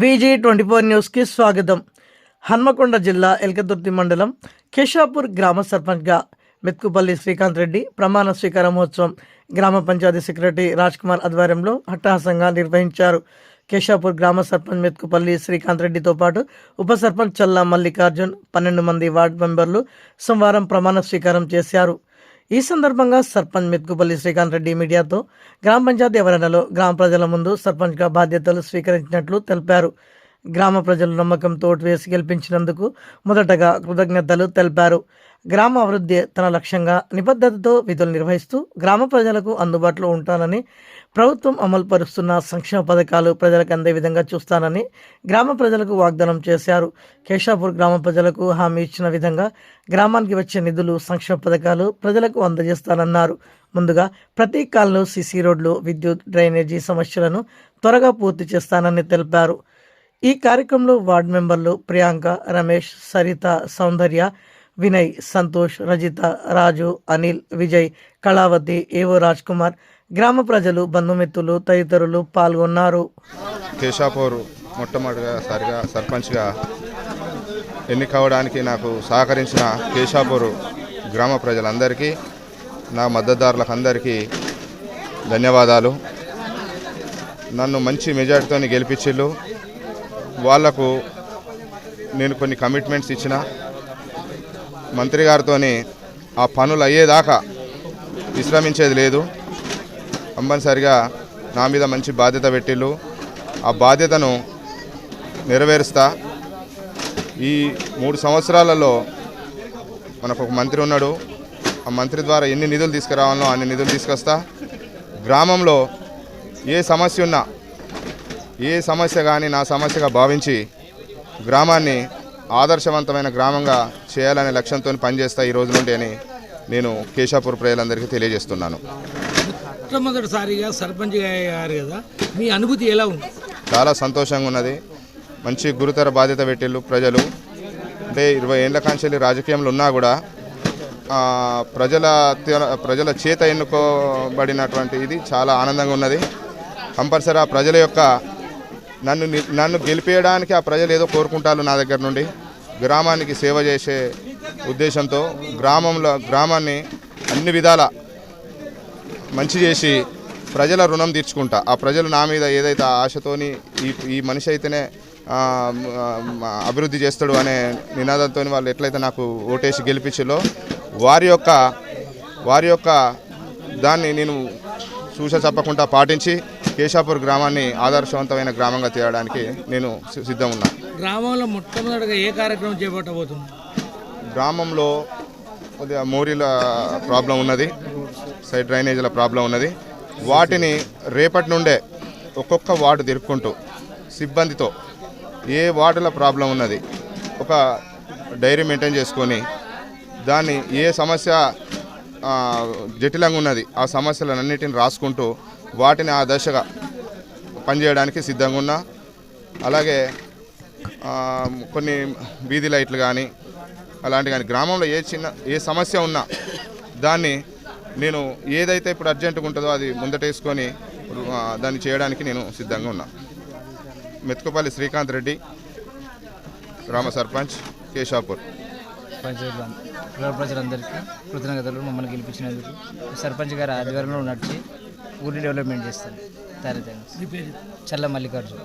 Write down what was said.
విజీ twenty four న్యూస్కి స్వాగతం. హన్మకొండ జిల్లా ఎల్కదుర్తి మండలం కేశాపూర్ గ్రామ సర్పంచ్గా మెత్కుపల్లి శ్రీకాంత్ రెడ్డి ప్రమాణ స్వీకార మహోత్సవం గ్రామ పంచాయతీ సెక్రటరీ రాజ్ కుమార్ ఆధ్వర్యంలో హట్టహాసంగా నిర్వహించారు. కేశాపూర్ గ్రామ సర్పంచ్ మెత్కుపల్లి శ్రీకాంత్ రెడ్డితో పాటు ఉప సర్పంచ్ చల్లా మల్లికార్జున్ పన్నెండు మంది వార్డు మెంబర్లు సోమవారం ప్రమాణ స్వీకారం చేశారు. ఈ సందర్భంగా సర్పంచ్ మెత్కుపల్లి శ్రీకాంత్ రెడ్డి మీడియాతో గ్రామ పంచాయతీ వివరణలో గ్రామ ప్రజల ముందు సర్పంచ్గా బాధ్యతలు స్వీకరించినట్లు తెలిపారు. గ్రామ ప్రజలు నమ్మకంతో ఓటు వేసి గెలిపించినందుకు మొదటగా కృతజ్ఞతలు తెలిపారు. గ్రామ అభివృద్ధి తన లక్ష్యంగా నిబద్ధతతో విధులు నిర్వహిస్తూ గ్రామ ప్రజలకు అందుబాటులో ఉంటానని ప్రభుత్వం అమలు పరుస్తున్న సంక్షేమ పథకాలు ప్రజలకు అందే విధంగా చూస్తానని గ్రామ ప్రజలకు వాగ్దానం చేశారు. కేశాపూర్ గ్రామ ప్రజలకు హామీ ఇచ్చిన విధంగా గ్రామానికి వచ్చే నిధులు సంక్షేమ పథకాలు ప్రజలకు అందజేస్తానన్నారు. ముందుగా ప్రతి కాలంలో సిసి రోడ్లు విద్యుత్ డ్రైనేజీ సమస్యలను త్వరగా పూర్తి చేస్తానని తెలిపారు. ఈ కార్యక్రమంలో వార్డు మెంబర్లు ప్రియాంక రమేష్ సరిత సౌందర్య వినయ్ సంతోష్ రజిత రాజు అనిల్ విజయ్ కళావతి ఏవో రాజ్ కుమార్ గ్రామ ప్రజలు బంధుమిత్రులు తదితరులు పాల్గొన్నారు. కేశాపూర్ మొట్టమొదటిసారిగా సర్పంచ్గా ఎన్నికవడానికి నాకు సహకరించిన కేశాపూర్ గ్రామ ప్రజలందరికీ నా మద్దతుదారులకు అందరికీ ధన్యవాదాలు. నన్ను మంచి మెజార్టీతో గెలిపించిళ్ళు. వాళ్ళకు నేను కొన్ని కమిట్మెంట్స్ ఇచ్చిన. మంత్రి గారితో ఆ పనులు అయ్యేదాకా విశ్రమించేది లేదు. కంపల్సరిగా నా మీద మంచి బాధ్యత పెట్టిళ్ళు. ఆ బాధ్యతను నెరవేరుస్తా. ఈ మూడు సంవత్సరాలలో మనకు ఒక మంత్రి ఉన్నాడు. ఆ మంత్రి ద్వారా ఎన్ని నిధులు తీసుకురావాలో అన్ని నిధులు తీసుకొస్తా. గ్రామంలో ఏ సమస్య ఉన్నా ఏ సమస్య కానీ నా సమస్యగా భావించి గ్రామాన్ని ఆదర్శవంతమైన గ్రామంగా చేయాలనే లక్ష్యంతో పనిచేస్తా ఈ రోజు నుండి అని నేను కేశాపూర్ ప్రజలందరికీ తెలియజేస్తున్నాను. మొట్టమొదటిసారిగా సర్పంచ్ అయ్యారు కదా మీ అనుభూతి ఎలా ఉంది? చాలా సంతోషంగా ఉన్నది. మంచి గురుతర బాధ్యత పెట్టిళ్ళు ప్రజలు. అంటే ఇరవై ఏళ్ళ కాంచెల్లి రాజకీయంలో ఉన్నా కూడా ప్రజల ప్రజల చేత ఎన్నుకోబడినటువంటి ఇది చాలా ఆనందంగా ఉన్నది. కంపల్సరీ ప్రజల యొక్క నన్ను నన్ను గెలిపేయడానికి ఆ ప్రజలు ఏదో కోరుకుంటారు నా దగ్గర నుండి. గ్రామానికి సేవ చేసే ఉద్దేశంతో గ్రామంలో గ్రామాన్ని అన్ని విధాల మంచి చేసి ప్రజల రుణం తీర్చుకుంటా. ఆ ప్రజలు నా మీద ఏదైతే ఆశతోని ఈ ఈ మనిషి అయితేనే అభివృద్ధి చేస్తాడు అనే నినాదంతో వాళ్ళు ఎట్లయితే నాకు ఓటేసి గెలిపించాలో వారి యొక్క వారి యొక్క దాన్ని నేను చూస చెప్పకుండా పాటించి కేశాపూర్ గ్రామాన్ని ఆదర్శవంతమైన గ్రామంగా తీయడానికి నేను సిద్ధం ఉన్నా గ్రామంలో మొట్టమొదటిగా ఏ కార్యక్రమం చేపట్టబోతుంది? గ్రామంలో కొద్దిగా మోరీల ప్రాబ్లం ఉన్నది సైడ్ డ్రైనేజీల ప్రాబ్లం ఉన్నది. వాటిని రేపటి నుండే ఒక్కొక్క వార్డు తిరుక్కుంటూ సిబ్బందితో ఏ వార్డుల ప్రాబ్లం ఉన్నది ఒక డైరీ మెయింటైన్ చేసుకొని దాన్ని ఏ సమస్య జటిలంగా ఉన్నది ఆ సమస్యలన్నిటిని రాసుకుంటూ వాటిని ఆ దశగా పనిచేయడానికి సిద్ధంగా ఉన్నా. అలాగే కొన్ని వీధి లైట్లు కానీ అలాంటి కానీ గ్రామంలో ఏ చిన్న ఏ సమస్య ఉన్నా దాన్ని నేను ఏదైతే ఇప్పుడు అర్జెంటుగా ఉంటుందో అది ముందటేసుకొని దాన్ని చేయడానికి నేను సిద్ధంగా ఉన్నా. మెతుకుపల్లి శ్రీకాంత్ రెడ్డి గ్రామ సర్పంచ్ కేశాపూర్. ప్రజలందరికీ కృతజ్ఞతలు మమ్మల్ని గెలిపించినందుకు. సర్పంచ్ గారి ఆధ్వర్యంలో నడిచి ఊరిని డెవలప్మెంట్ థ్యాంక్స్ మీ పేరు? చల్ల మల్లికార్జున్.